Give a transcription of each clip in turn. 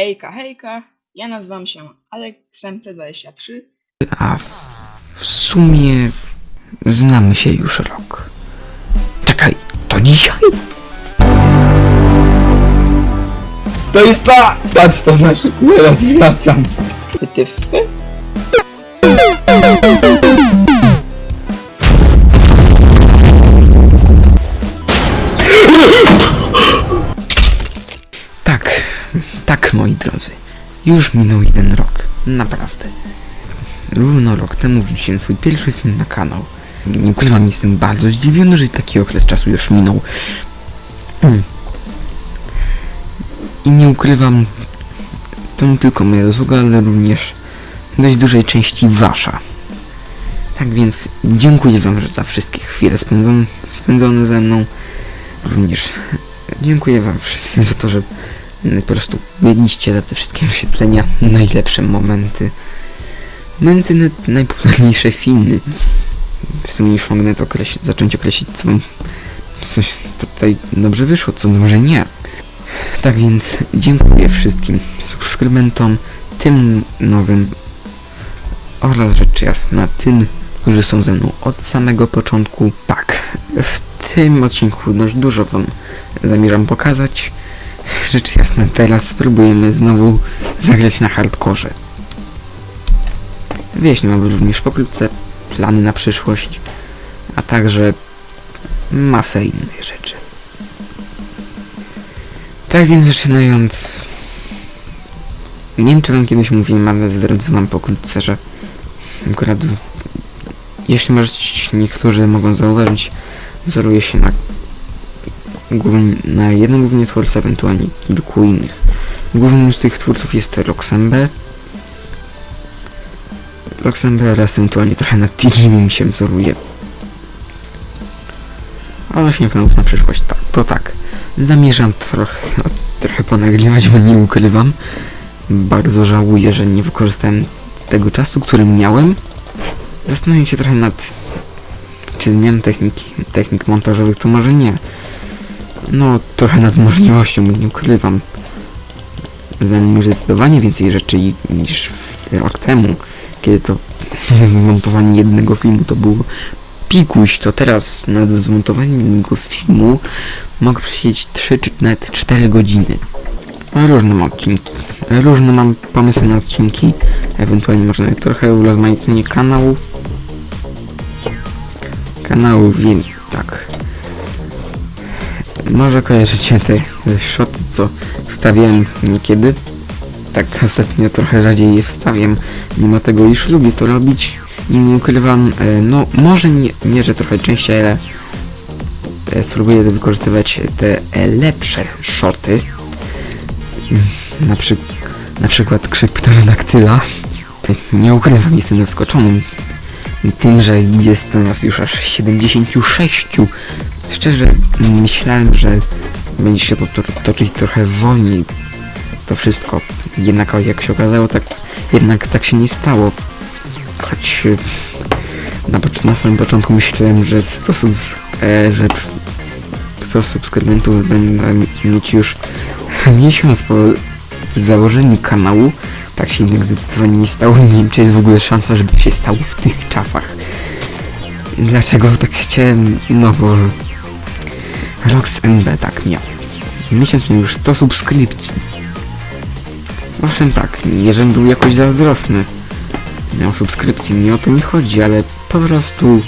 Hejka, hejka, ja nazywam się AlexMC23. A w, w sumie znamy się już rok. Czekaj, to dzisiaj? To jest pa! Patrz, to znaczy, teraz wracam. Wytyfy? Tak, drodzy. Już minął jeden rok. Naprawdę. Równo rok temu wrzuciłem swój pierwszy film na kanał. Nie ukrywam, jestem bardzo zdziwiony, że taki okres czasu już minął. I nie ukrywam, to nie tylko moja zasługa, ale również dość dużej części wasza. Tak więc dziękuję wam za wszystkie chwile spędzone, spędzone ze mną. Również dziękuję wam wszystkim za to, że po prostu biegliście za te wszystkie wyświetlenia, najlepsze momenty. Momenty na najpopularniejsze filmy. W sumie już mogę nawet określić, zacząć określić, co coś tutaj dobrze wyszło, co może nie. Tak więc dziękuję wszystkim subskrybentom, tym nowym oraz rzecz jasna tym, którzy są ze mną od samego początku. Tak, w tym odcinku dość dużo wam zamierzam pokazać. Rzecz jasna, teraz spróbujemy znowu zagrać na hardkorze. Mamy również pokrótce, plany na przyszłość, a także masę innych rzeczy. Tak więc zaczynając... Nie wiem czy wam kiedyś mówiłem, ale zdradzę wam pokrótce, że akurat jeśli może niektórzy mogą zauważyć, wzoruje się na na jednym głównie twórcy, ewentualnie kilku innych. Głównym z tych twórców jest Roxembe. Roxembe oraz ewentualnie trochę na mi się wzoruje. A właśnie planów na przyszłość, to, to tak. Zamierzam trochę, trochę ponagrywać, bo nie ukrywam. Bardzo żałuję, że nie wykorzystałem tego czasu, który miałem. Zastanawiam się trochę nad czy zmian techniki, technik montażowych, to może nie. No, trochę nad możliwością, nie ukrywam. Znam już zdecydowanie więcej rzeczy niż rok temu, kiedy to zmontowanie jednego filmu to było pikuś, to teraz nad zmontowaniem jednego filmu mogę przesiedzieć 3 czy nawet 4 godziny. Różne mam odcinki. Różne mam pomysły na odcinki. Ewentualnie może nawet trochę urozmaicenie kanału. Kanału wiem, tak. Może kojarzycie te, shoty, co wstawiałem niekiedy. Tak ostatnio trochę rzadziej je wstawiam, mimo tego iż lubię to robić. Nie ukrywam, e, no może nie, nie że trochę częściej, ale e, spróbuję wykorzystywać te lepsze shoty. Na, przy, na przykład krzyk pterodaktyla. Nie ukrywam, jestem zaskoczony tym, że jest nas już aż 76. Szczerze myślałem, że będzie się to to- toczyć trochę wolniej to wszystko. Jednak jak się okazało, tak jednak tak się nie stało. Choć e, na, na samym początku myślałem, że 100 subs- e, że 100 subskrybentów będę mieć już miesiąc po założeniu kanału. Tak się jednak zdecydowanie nie stało. Nie wiem, czy jest w ogóle szansa, żeby się stało w tych czasach. Dlaczego tak chciałem? No bo Rox NB tak miał. Miesiąc miał już 100 subskrypcji. Owszem tak, nie żebym był jakoś zazdrosny. Miał subskrypcji, nie o to mi chodzi, ale po prostu...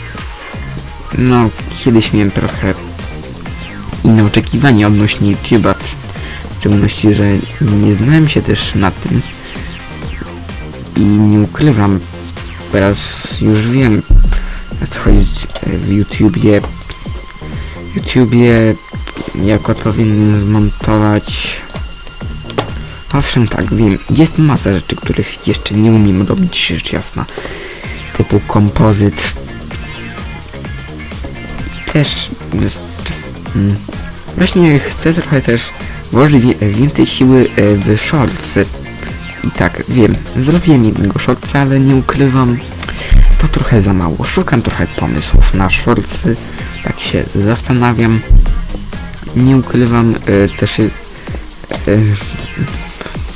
No, kiedyś miałem trochę inne oczekiwania odnośnie YouTube'a. W szczególności, że nie znałem się też na tym. I nie ukrywam, teraz już wiem, o co chodzi w YouTubie. YouTubie jak powinien zmontować. Owszem, tak, wiem. Jest masa rzeczy, których jeszcze nie umiem robić, rzecz jasna. Typu kompozyt. Też jest czas. Mm. Właśnie chcę trochę też włożyć więcej siły e, w shortsy. I tak, wiem, zrobiłem jednego shortsa, ale nie ukrywam, to trochę za mało. Szukam trochę pomysłów na shortsy, tak się zastanawiam. Nie ukrywam, e, też e,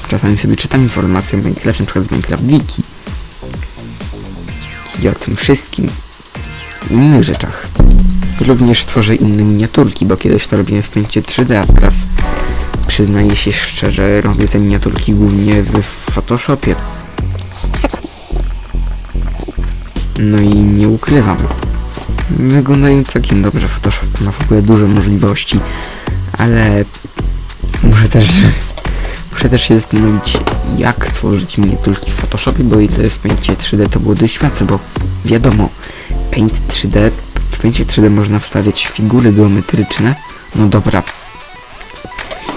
czasami sobie czytam informacje o Minecraft, przykład z Minecraft Wiki. I o tym wszystkim. Innych rzeczach. Również tworzę inne miniaturki, bo kiedyś to robiłem w pęcie 3D, a teraz przyznaję się szczerze, robię te miniaturki głównie w Photoshopie. No i nie ukrywam. Wyglądają całkiem dobrze. Photoshop ma w ogóle duże możliwości, ale muszę też muszę też się zastanowić, jak tworzyć miniaturki w Photoshopie, bo i tyle w Paintie 3D to było dość łatwe, bo wiadomo, Paint 3D, w Paintie 3D można wstawiać figury geometryczne. No dobra.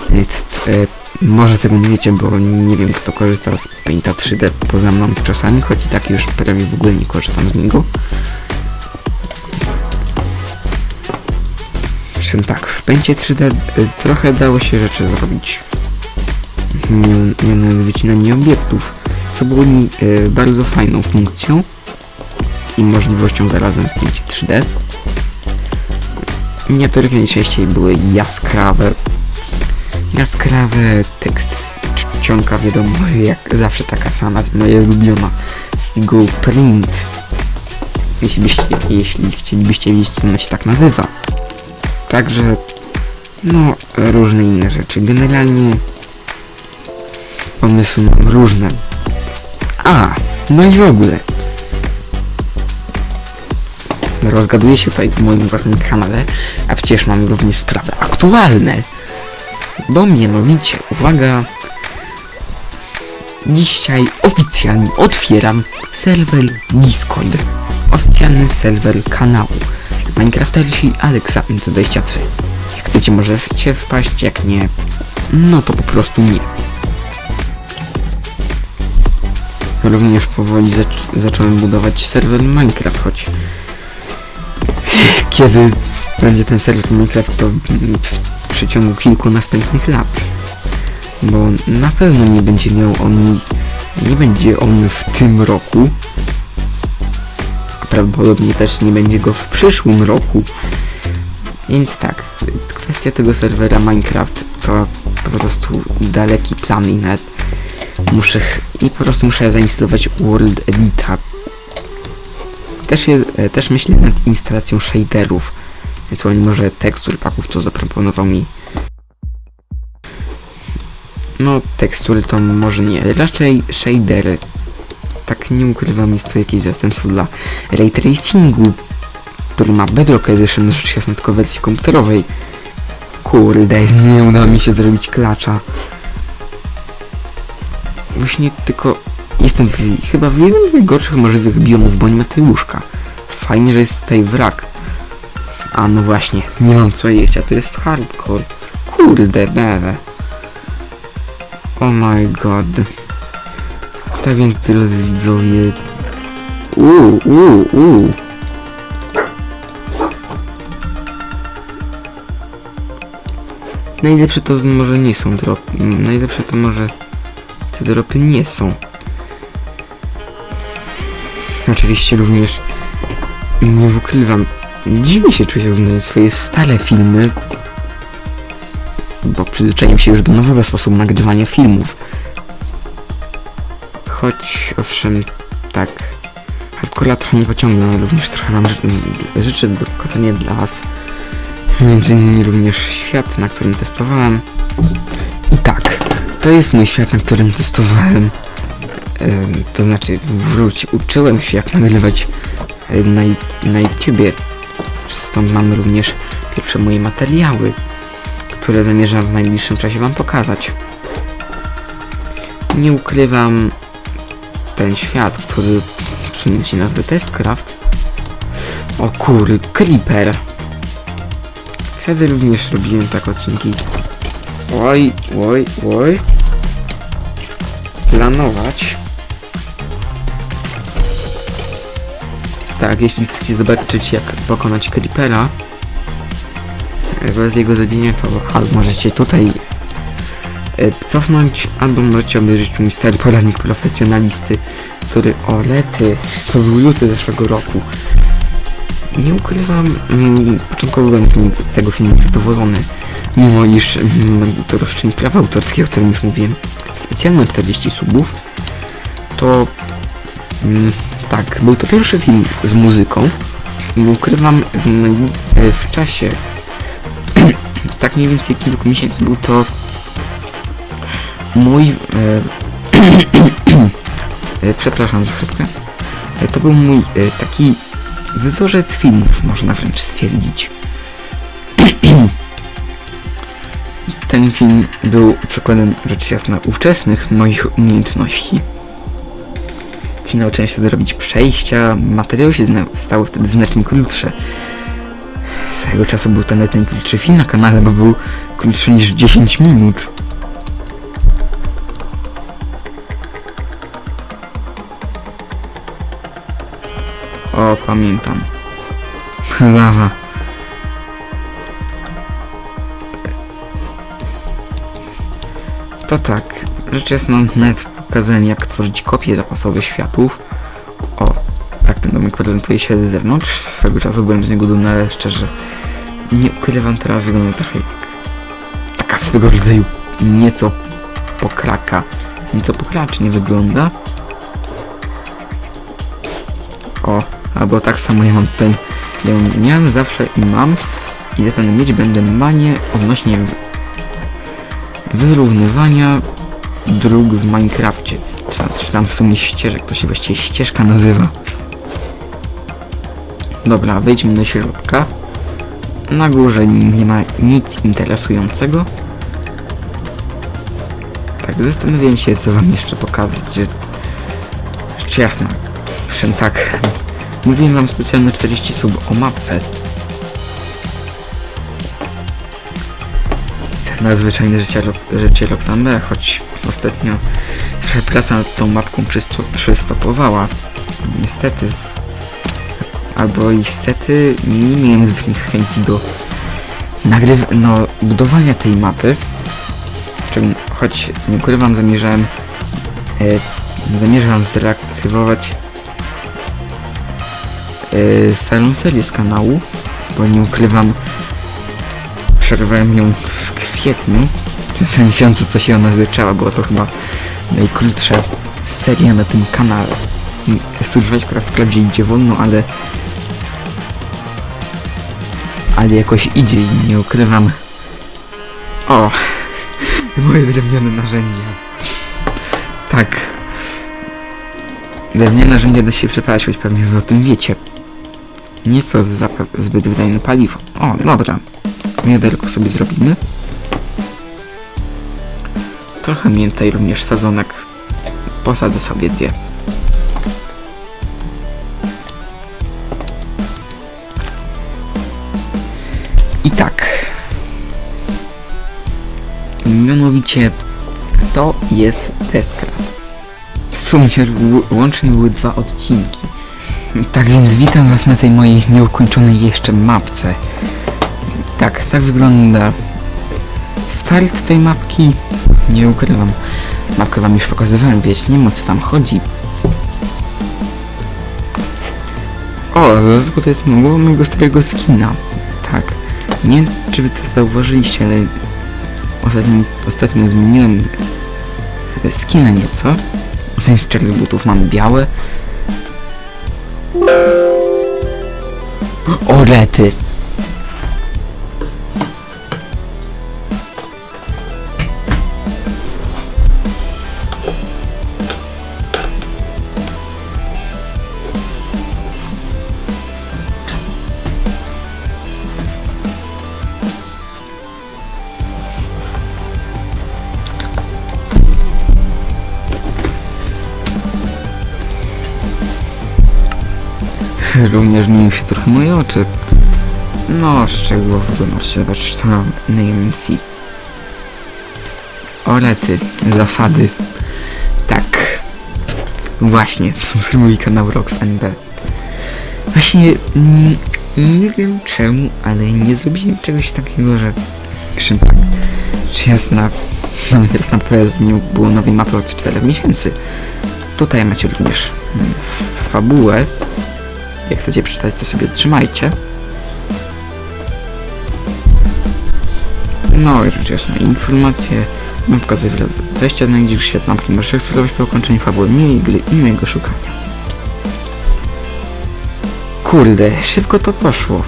Więc, e, może tego nie wiecie, bo nie wiem kto korzysta z Painta 3D poza mną czasami, choć i tak już prawie w ogóle nie korzystam z niego. Czym tak, w pęcie 3D y, trochę dało się rzeczy zrobić. Mian- Mianowicie wycinanie obiektów, co było mi y, bardzo fajną funkcją i możliwością zarazem w pęcie 3D. Miniaturki najczęściej były jaskrawe. Jaskrawe, tekst cz- czcionka wiadomo, jak zawsze taka sama, moja ulubiona. Seagull Print. Jeśli, byście, jeśli chcielibyście wiedzieć, co ona się tak nazywa. Także, no, różne inne rzeczy. Generalnie pomysły mam różne. A, no i w ogóle. Rozgaduję się tutaj w moim własnym kanale, a przecież mam również sprawy aktualne. Bo mianowicie, uwaga, dzisiaj oficjalnie otwieram serwer Discord. Oficjalny serwer kanału. Minecraftersi Alexa MC23. Jak chcecie możecie wpaść, jak nie, no to po prostu nie. Również powoli zac zacząłem budować serwer Minecraft, choć kiedy będzie ten serwer Minecraft to w przeciągu kilku następnych lat. Bo na pewno nie będzie miał on nie będzie on w tym roku, prawdopodobnie też nie będzie go w przyszłym roku. Więc tak, kwestia tego serwera Minecraft to po prostu daleki plan i nawet muszę i po prostu muszę zainstalować World Edita. Też, je, e, też myślę nad instalacją shaderów, ewentualnie może tekstur paków, co zaproponował mi. No, tekstury to może nie, raczej shadery tak nie ukrywam, jest to jakieś zastępstwo dla ray tracingu, który ma Bedrock Edition, rzecz jasna tylko wersji komputerowej. Kurde, nie udało mi się zrobić klacza. Właśnie tylko jestem w, chyba w jednym z najgorszych możliwych biomów, bo nie ma tutaj łóżka. Fajnie, że jest tutaj wrak. A no właśnie, nie mam co jeść, a to jest hardcore. Kurde, bele. Oh my god. Tak więc drodzy widzowie. Uuu, uuu, uuu. Najlepsze to z- może nie są dropy. Najlepsze to może te dropy nie są. Oczywiście również nie ukrywam. Dziwnie się czuję oglądając swoje stare filmy. Bo przyzwyczaiłem się już do nowego sposobu nagrywania filmów. Choć owszem, tak. Hardcore trochę nie pociągnę, ale również trochę mam rzeczy, rzeczy do pokazania dla was. Między innymi również świat, na którym testowałem. I tak, to jest mój świat, na którym testowałem. Em, to znaczy, wróć, uczyłem się jak nagrywać e, na, na YouTubie. Stąd mam również pierwsze moje materiały, które zamierzam w najbliższym czasie wam pokazać. Nie ukrywam, ten świat, który w sumie się nazwy Testcraft. O kur, Creeper. Wtedy również robiłem tak odcinki. Oj, oj, oj. Planować. Tak, jeśli chcecie zobaczyć jak pokonać Creepera e, bez jego zabienia, to albo możecie tutaj cofnąć, albo możecie obejrzeć mój stary poradnik profesjonalisty, który o lety, to był luty zeszłego roku. Nie ukrywam, mm, początkowo byłem z, tego filmu zadowolony, mimo iż mm, to roszczeń prawa autorskie, o którym już mówiłem, specjalne 40 subów, to mm, tak, był to pierwszy film z muzyką. Nie ukrywam, mm, w czasie tak mniej więcej kilku miesięcy był to mój e, e, przepraszam za chwilkę. E, To był mój taki wzorzec filmów, można wręcz stwierdzić. Ten film był przykładem rzecz jasna ówczesnych moich umiejętności. Ci nauczyłem się robić przejścia, materiały się stały wtedy znacznie krótsze. Swojego czasu był nawet najkrótszy film na kanale, bo był krótszy niż 10 minut. O, pamiętam. Lawa. To tak, rzecz jasna, nawet pokazałem jak tworzyć kopie zapasowe światów. O, tak ten domek prezentuje się z zewnątrz. Swego czasu byłem z niego dumny, ale szczerze nie ukrywam teraz, wygląda trochę jak taka swego rodzaju nieco pokraka. Nieco pokracznie wygląda. O, albo tak samo tutaj, ja ją miałem zawsze i mam i zapewne mieć będę manię odnośnie wyrównywania dróg w Minecrafcie. Czy, czy tam w sumie ścieżek, to się właściwie ścieżka nazywa. Dobra, wejdźmy do środka. Na górze nie ma nic interesującego. Tak, zastanawiałem się, co wam jeszcze pokazać. Że... Rzecz jasna. Przecież tak. Mówiłem wam specjalnie 40 sub o mapce. Nadzwyczajne życie, Ro- życie Roxanne, choć ostatnio praca nad tą mapką przysto- przystopowała. Niestety. Albo niestety nie miałem zbytnich chęci do nagryw... no, budowania tej mapy. W czym, choć nie ukrywam, zamierzałem e, zreaktywować e, starą serię z kanału, bo nie ukrywam, przerwałem ją w kwietniu, w tym miesiącu, co się ona zaczęła, była to chyba najkrótsza seria na tym kanale. Survival wprawdzie idzie wolno, ale ale jakoś idzie i nie ukrywam. O, moje drewniane narzędzia. Tak. Drewniane narzędzia da się przeprawiać, choć pewnie wy o tym wiecie. Nie jest to zbyt wydajne paliwo. O, dobra. Wiaderko sobie zrobimy. Trochę miętej również sadzonek. Posadzę sobie dwie. I tak. Mianowicie to jest Testcraft. W sumie łącznie były dwa odcinki. Tak więc witam was na tej mojej nieukończonej jeszcze mapce. Tak, tak wygląda start tej mapki. Nie ukrywam. Mapkę wam już pokazywałem, wiecie, nie wiem o co tam chodzi. O, dlatego to jest głowa mojego starego skina. Tak. Nie wiem, czy wy to zauważyliście, ale ostatnio, ostatnio zmieniłem skina nieco. Zamiast czarnych butów mamy białe. O Również zmieniły się trochę moje oczy. No, szczegółowo możecie zobaczyć to na AMC. Orety, zasady. Tak. Właśnie, subskrybuj kanał RoxNB. Właśnie, mm, nie wiem czemu, ale nie zrobiłem czegoś takiego, że... Tak, czy nawet na PL nie było nowej mapy od 4 miesięcy. Tutaj macie również mm, fabułę, Jak chcecie przeczytać, to sobie trzymajcie. No i rzecz jasna, informacje. Mapka zawiera wejścia znajdziesz świat mapki. Możesz eksplorować po ukończeniu fabuły mniej gry i mojego szukania. Kurde, szybko to poszło.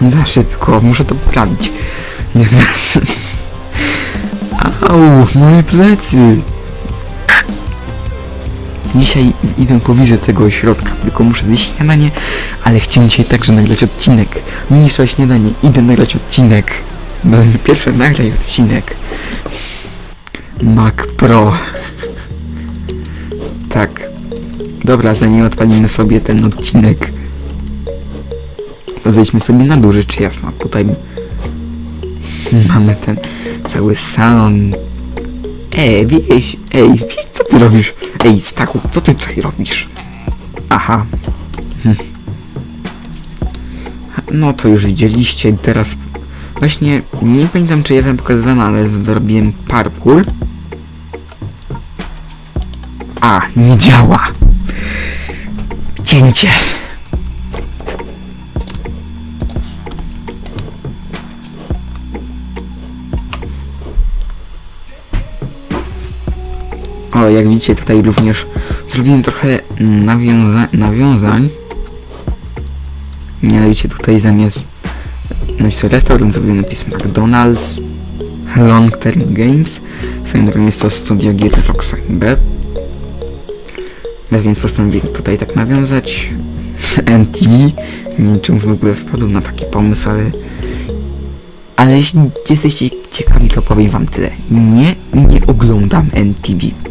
Za szybko, muszę to poprawić. Au, moje plecy. Dzisiaj idę po wizję tego ośrodka, tylko muszę zjeść śniadanie, ale chciałem dzisiaj także nagrać odcinek. Mniejsza o śniadanie, idę nagrać odcinek. No, Pierwszy nagraj odcinek. Mac Pro. Tak. Dobra, zanim odpalimy sobie ten odcinek, to zejdźmy sobie na dół, rzecz jasna. Tutaj mamy ten cały salon. Ej, wieś, ej, wieś, co ty robisz? Ej, Stachu, co ty tutaj robisz? Aha. Hm. No to już widzieliście, teraz właśnie nie pamiętam czy ja wam pokazywałem, ale zrobiłem parkour. A, nie działa. Cięcie. O, jak widzicie tutaj również zrobiłem trochę nawiąza nawiązań. Mianowicie tutaj zamiast napisać restaurant zrobiłem napis McDonald's Long Term Games. Swoją drogą jest to studio gier B. No więc postanowiłem tutaj tak nawiązać. MTV. Nie wiem czemu w ogóle wpadłem na taki pomysł, ale... Ale jeśli jesteście ciekawi, to powiem wam tyle. Nie, nie oglądam MTV.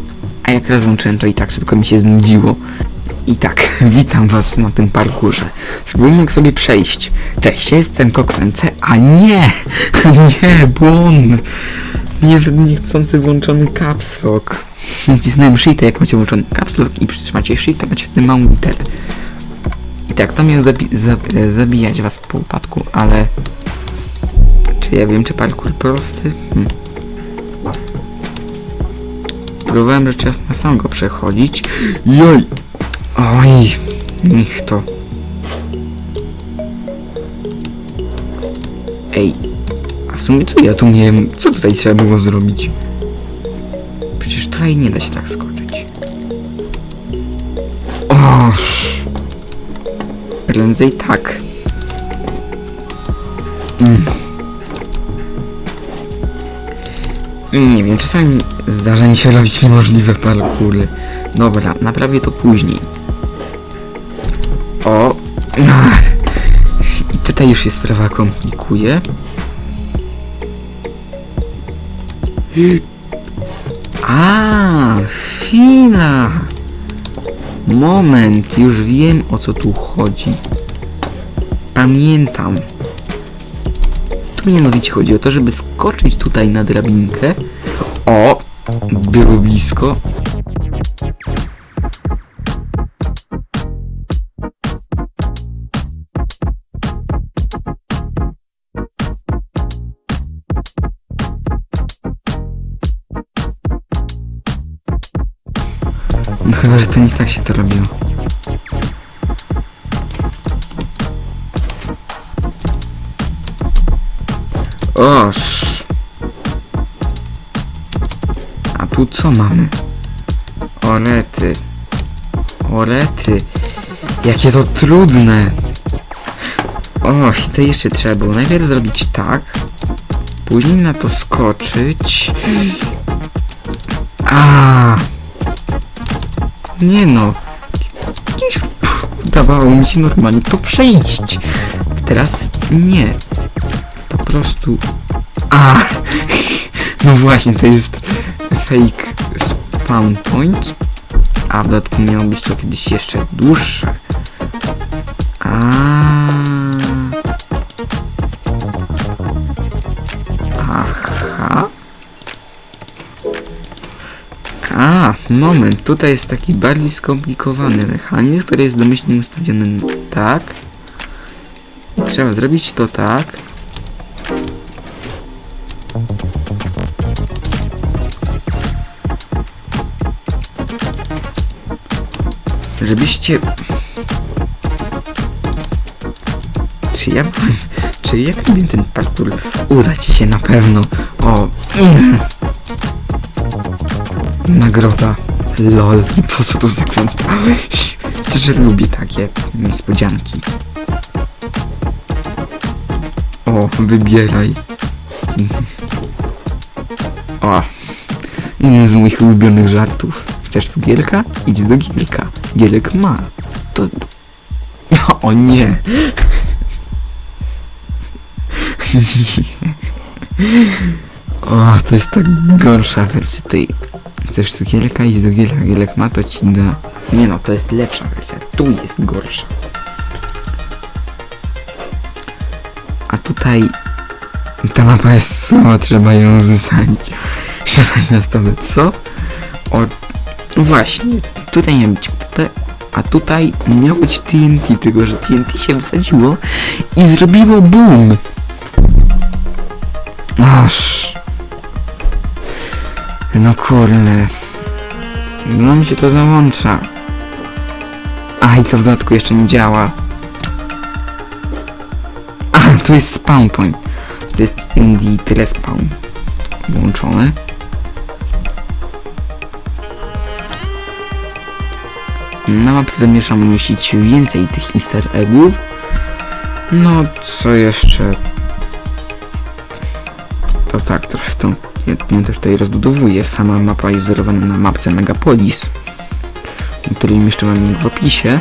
A jak raz to i tak szybko mi się znudziło. I tak, witam was na tym parkurze. Spróbujmy sobie przejść. Cześć, ja jestem Coxmc, a nie! Nie, błąd! Nie, niechcący włączony caps lock. Nacisnąłem shift, jak macie włączony caps lock i przytrzymacie shift, to macie w tym małą literę. I tak, to miało zabi za zabijać was po upadku, ale... Czy ja wiem, czy parkour prosty? Hm. Próbowałem rzecz jasna sam go przechodzić. Joj! Oj, niech to. Ej, a w sumie co ja tu miałem? Co tutaj trzeba było zrobić? Przecież tutaj nie da się tak skoczyć. Oż. Prędzej tak. Mm. Nie wiem, czasami zdarza mi się robić niemożliwe parkury. Dobra, naprawię to później. O! Ach. I tutaj już się sprawa komplikuje. A, chwila! Moment, już wiem o co tu chodzi. Pamiętam. Mianowicie chodzi o to, żeby skoczyć tutaj na drabinkę. O! Było blisko. No chyba, że to nie tak się to robiło. Oż. A tu co mamy? Orety. Orety. Jakie to trudne. O, i to jeszcze trzeba było najpierw zrobić tak. Później na to skoczyć. A. Nie no. Kiedyś mi się normalnie to przejść. Teraz nie. Prostu... A! No właśnie, to jest fake spawn point. A w dodatku miało być to kiedyś jeszcze dłuższe. A. Aha. A, moment, tutaj jest taki bardziej skomplikowany mechanizm, który jest domyślnie ustawiony tak. I trzeba zrobić to tak. Żebyście czy ja, czy jak robię ten parkour, uda ci się na pewno. O, nagroda, lol, po co tu zakrętałeś? Też lubię takie niespodzianki. O, wybieraj. O, jeden z moich ulubionych żartów. Chcesz cukierka? Idź do Gielka. Gielek ma. To... O nie. O, to jest tak gorsza wersja tej. Chcesz cukierka? Idź do Gielka. Gielek ma, to ci da. Nie no, to jest lepsza wersja. Tu jest gorsza. A tutaj ta mapa jest słaba, trzeba ją zostawić. Siadaj na stole, co? O, no właśnie, tutaj miał być a tutaj miał być TNT, tylko że TNT się wsadziło i zrobiło boom. Aż. No kurde. No mi się to załącza. A i to w dodatku jeszcze nie działa. A, tu jest spawn point. To jest Indie tyle spawn. Włączone. Na mapie zamierzam umieścić więcej tych easter eggów. No, co jeszcze? To tak, trochę tą ja też tutaj rozbudowuję. Sama mapa jest wzorowana na mapce Megapolis, której umieszczyłem link w opisie.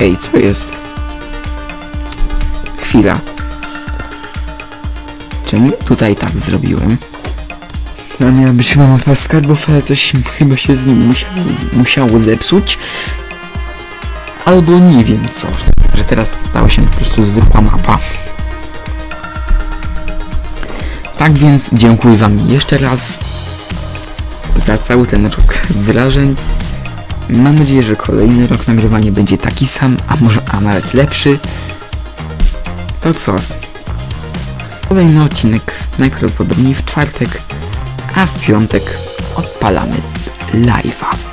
Ej, co jest? Chwila. Czemu tutaj tak zrobiłem? No miała być chyba mapa skarbów, ale coś chyba się z nim musiało, musiało zepsuć. Albo nie wiem co. Że teraz stała się po prostu zwykła mapa. Tak więc dziękuję wam jeszcze raz za cały ten rok wrażeń. Mam nadzieję, że kolejny rok nagrywania będzie taki sam, a może a nawet lepszy. To co? Kolejny odcinek najprawdopodobniej w czwartek, a w piątek odpalamy live'a.